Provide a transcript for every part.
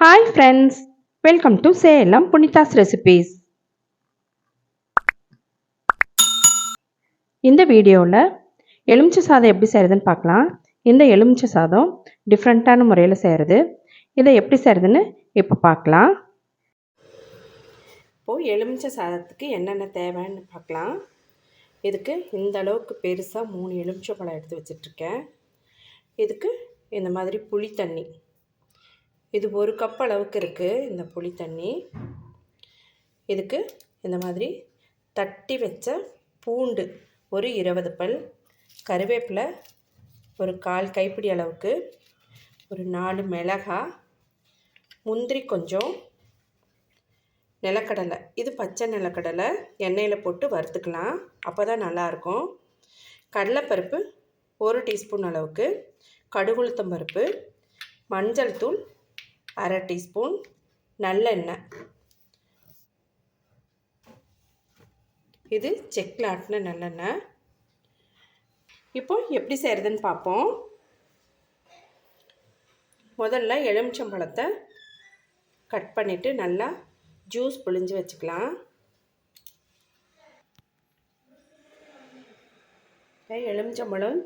Hi friends welcome to Salem Punitha's recipes இந்த வீடியோவில் எலுமிச்சை சாதம் எப்படி செய்கிறதுன்னு பார்க்கலாம். இந்த எலுமிச்சை சாதம் டிஃப்ரெண்ட்டான முறையில் செய்கிறது இதை எப்படி செய்கிறதுன்னு இப்போ பார்க்கலாம். இப்போது எலுமிச்சை சாதத்துக்கு என்னென்ன தேவைன்னு பார்க்கலாம். இதுக்கு இந்த அளவுக்கு பெருசாக மூணு எலுமிச்சை பழம் எடுத்து வச்சிட்ருக்கேன் இதுக்கு இந்த மாதிரி புளி தண்ணி. இது ஒரு கப் அளவுக்கு இருக்குது இந்த புளி தண்ணி. இதுக்கு இந்த மாதிரி தட்டி வச்ச பூண்டு ஒரு இருபது பல் கருவேப்பிலை ஒரு கால் கைப்பிடி அளவுக்கு ஒரு நாலு மிளகா முந்திரி கொஞ்சம் நிலக்கடலை. இது பச்சை நிலக்கடலை எண்ணெயில் போட்டு வறுத்துக்கலாம் அப்போ தான் நல்லாயிருக்கும். கடலைப்பருப்பு ஒரு டீஸ்பூன் அளவுக்கு கடுகுளுத்தம் பருப்பு மஞ்சள் தூள் அரை டீஸ்பூன் நல்லெண்ணெய். இது செக்கில் ஆட்டின நல்லெண்ணெய். இப்போ எப்படி செய்கிறதுன்னு பார்ப்போம். முதல்ல எலுமிச்சம்பழத்தை கட் பண்ணிவிட்டு நல்லா ஜூஸ் புழிஞ்சு வச்சுக்கலாம். எலுமிச்சம்பழம்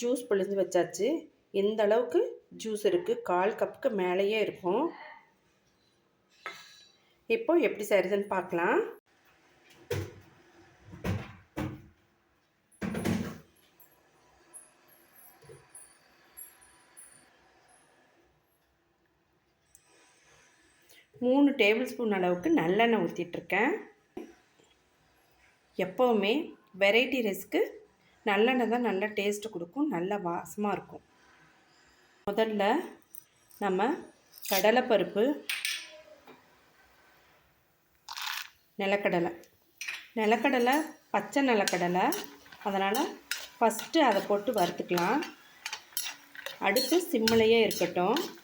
ஜூஸ் புழிஞ்சு வச்சாச்சு. இந்த அளவுக்கு ஜூஸ் இருக்குது கால் கப்புக்கு மேலேயே இருக்கும். இப்போ எப்படி செய்கிறதுன்னு பார்க்கலாம். மூணு டேபிள் ஸ்பூன் அளவுக்கு நல்லெண்ணெய் ஊற்றிட்டுருக்கேன் எப்போவுமே வெரைட்டி ரைஸ்க்கு நல்லெண்ணெய் தான் நல்லா டேஸ்ட்டு கொடுக்கும். நல்ல வாசமாக இருக்கும். முதல்ல நம்ம கடலைப்பருப்பு நிலக்கடலை. நிலக்கடலை பச்சை நிலக்கடலை. அதனால் ஃபஸ்ட்டு அதை போட்டு வறுத்துக்கலாம். அடுத்து சிம்மிலையே இருக்கட்டும்.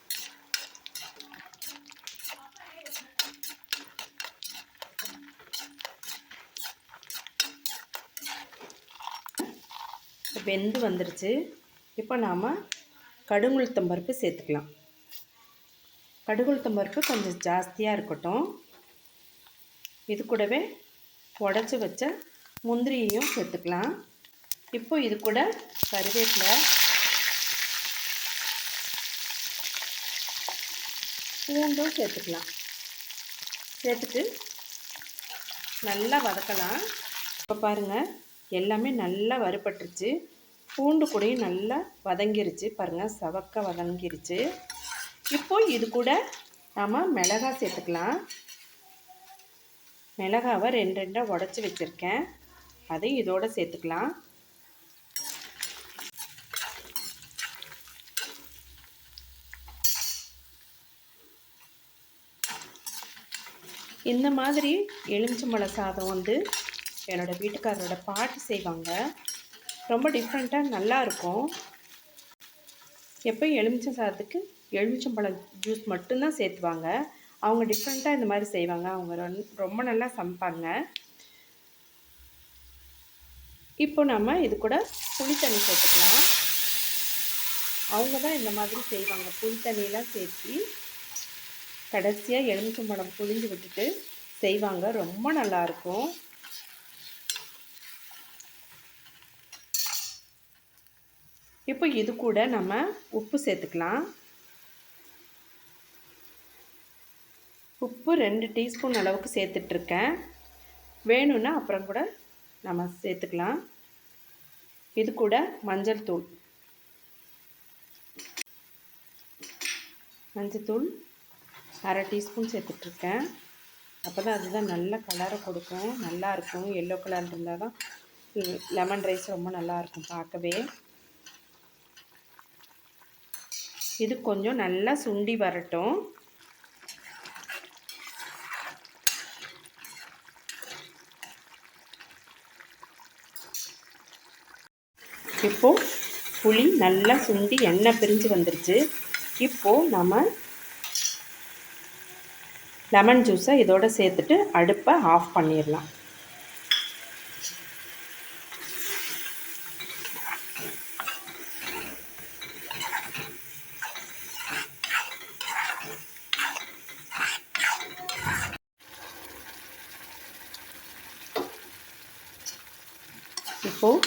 வெந்து வந்துருச்சு. இப்போ நாம் கடுங்குளுத்தம் பருப்பு சேர்த்துக்கலாம். கடுகுளுத்தம் பருப்பு கொஞ்சம் ஜாஸ்தியாக இருக்கட்டும். இது கூடவே உடச்சி வச்ச முந்திரியையும் சேர்த்துக்கலாம். இப்போ இது கூட கருவேப்பிலை. பூண்டும் சேர்த்துக்கலாம். சேர்த்துட்டு நல்லா வதக்கலாம். இப்போ பாருங்கள் எல்லாமே நல்லா வறுபட்டுருச்சு. பூண்டு கூடையும் நல்லா வதங்கிருச்சு. பாருங்கள் சவக்க வதங்கிருச்சு. இப்போ இது கூட நாம் மிளகா சேர்த்துக்கலாம். மிளகாவை ரெண்டு ரெண்டாக உடச்சி வச்சுருக்கேன். அதையும் இதோடு சேர்த்துக்கலாம். இந்த மாதிரி எலுமிச்சம்பழ சாதம் வந்து என்னோடய வீட்டுக்காரரோட பாட்டி செய்வாங்க. ரொம்ப டிஃப்ரெண்ட்டாக நல்லாயிருக்கும் எப்போயும் எலுமிச்சம் சாதத்துக்கு எலுமிச்சம்பழம் ஜூஸ் மட்டும்தான் சேர்த்துவாங்க. அவங்க டிஃப்ரெண்ட்டாக இந்த மாதிரி செய்வாங்க. அவங்க ரொம்ப நல்லா சமைப்பாங்க. இப்போ நம்ம இது கூட புளி தண்ணி சேர்த்துக்கலாம். அவங்க தான் இந்த மாதிரி செய்வாங்க. புளி தண்ணியெலாம் சேர்த்து கடைசியாக எலுமிச்சம்பழம் புளிஞ்சு விட்டுட்டு செய்வாங்க. ரொம்ப நல்லாயிருக்கும் இப்போ இது கூட நம்ம உப்பு சேர்த்துக்கலாம். உப்பு ரெண்டு டீஸ்பூன் அளவுக்கு சேர்த்துட்ருக்கேன். வேணும்னா அப்புறம் கூட நம்ம சேர்த்துக்கலாம். இது கூட மஞ்சள் தூள். மஞ்சள் தூள் அரை டீஸ்பூன் சேர்த்துட்ருக்கேன். அப்போ தான் அதுதான் நல்ல கலரை கொடுக்கும். நல்லாயிருக்கும் எல்லோ கலர் இருந்தால் தான் லெமன் ரைஸ் ரொம்ப நல்லாயிருக்கும் பார்க்கவே. இது கொஞ்சம் நல்லா சுண்டி வரட்டும். இப்போது புளி நல்லா சுண்டி எண்ணெய் பிரிஞ்சு வந்துருச்சு. இப்போது நம்ம லெமன் ஜூஸை இதோடு சேர்த்துட்டு அடுப்பை ஆஃப் பண்ணிடலாம். இப்போது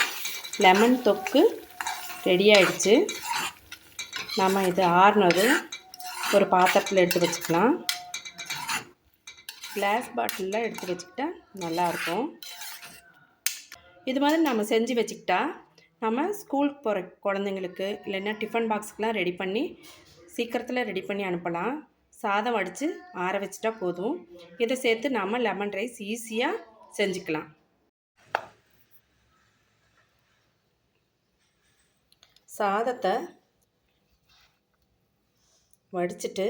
லெமன் தொக்கு ரெடி ஆயிடுச்சு. நம்ம இது ஆறுனது ஒரு பாத்திரத்தில் எடுத்து வச்சுக்கலாம். கிளாஸ் பாட்டிலில் எடுத்து வச்சுக்கிட்டா நல்லாயிருக்கும். இது மாதிரி நம்ம செஞ்சு வச்சுக்கிட்டா நம்ம ஸ்கூலுக்கு போகிற குழந்தைங்களுக்கு இல்லைன்னா டிஃபன் பாக்ஸுக்கெலாம் ரெடி பண்ணி சீக்கிரத்தில் ரெடி பண்ணி அனுப்பலாம். சாதம் வடித்து ஆற வச்சுட்டா போதும். இதை சேர்த்து நம்ம லெமன் ரைஸ் ஈஸியாக செஞ்சுக்கலாம். சாதத்தை வடிச்சிட்டு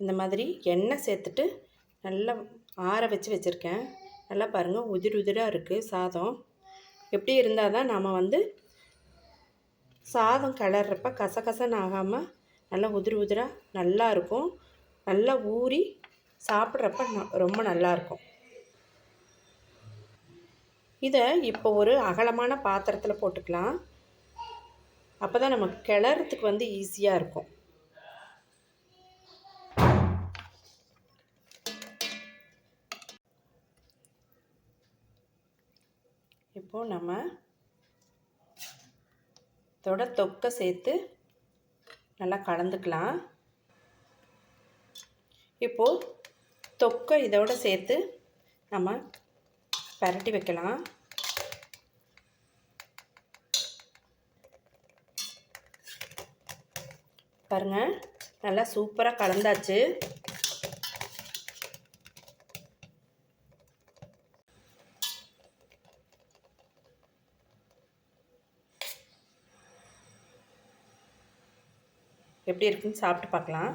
இந்த மாதிரி எண்ணெய் சேர்த்துட்டு நல்லா ஆற வச்சு வச்சுருக்கேன். நல்லா பாருங்கள் உதிர் உதிராக இருக்குது சாதம். எப்படி இருந்தால் தான் நாம் வந்து சாதம் கிளறப்ப கசகசன்னு ஆகாமல் நல்லா உதிர் உதிராக நல்லா இருக்கும். நல்லா ஊறி சாப்பிட்றப்ப ந ரொம்ப நல்லாயிருக்கும் இதை இப்போ ஒரு அகலமான பாத்திரத்தில் போட்டுக்கலாம். அப்போ தான் நமக்கு கிளறத்துக்கு வந்து ஈஸியாக இருக்கும். இப்போது நம்ம இதோட தொக்கை சேர்த்து நல்லா கலந்துக்கலாம். இப்போது தொக்கை இதோட சேர்த்து நம்ம பரட்டி வைக்கலாம். பாருங்கள் நல்லா சூப்பராக கலந்தாச்சு. எப்படி இருக்குன்னு சாப்பிட்டு பார்க்கலாம்.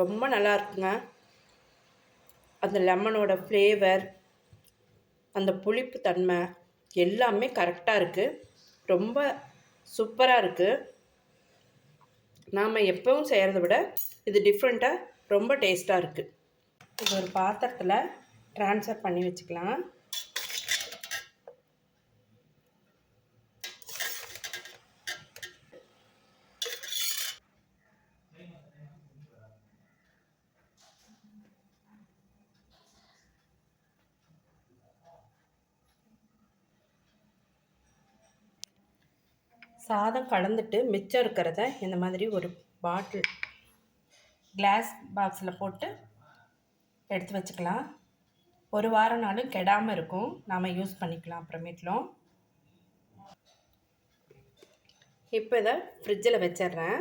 ரொம்ப நல்லா இருக்குங்க. அந்த லெமனோட ஃப்ளேவர் அந்த புளிப்பு தன்மை எல்லாமே கரெக்டாக இருக்குது ரொம்ப சூப்பராக இருக்குது நாம் எப்பவும் செய்கிறத விட இது டிஃப்ரெண்ட்டாக ரொம்ப டேஸ்ட்டாக இருக்குது இது ஒரு பாத்திரத்தில் ட்ரான்ஸ்ஃபர் பண்ணி வச்சுக்கலாம். சாதம் கலந்துட்டு மிச்சம் இருக்கிறத இந்த மாதிரி ஒரு பாட்டில் கிளாஸ் பாக்ஸில் போட்டு எடுத்து வச்சுக்கலாம். ஒரு வாரம் நாளும் கெடாமல் இருக்கும். நாம் யூஸ் பண்ணிக்கலாம் அப்புறமேட்டிலும். இப்போ இதை ஃப்ரிட்ஜில் வச்சிட்றேன்.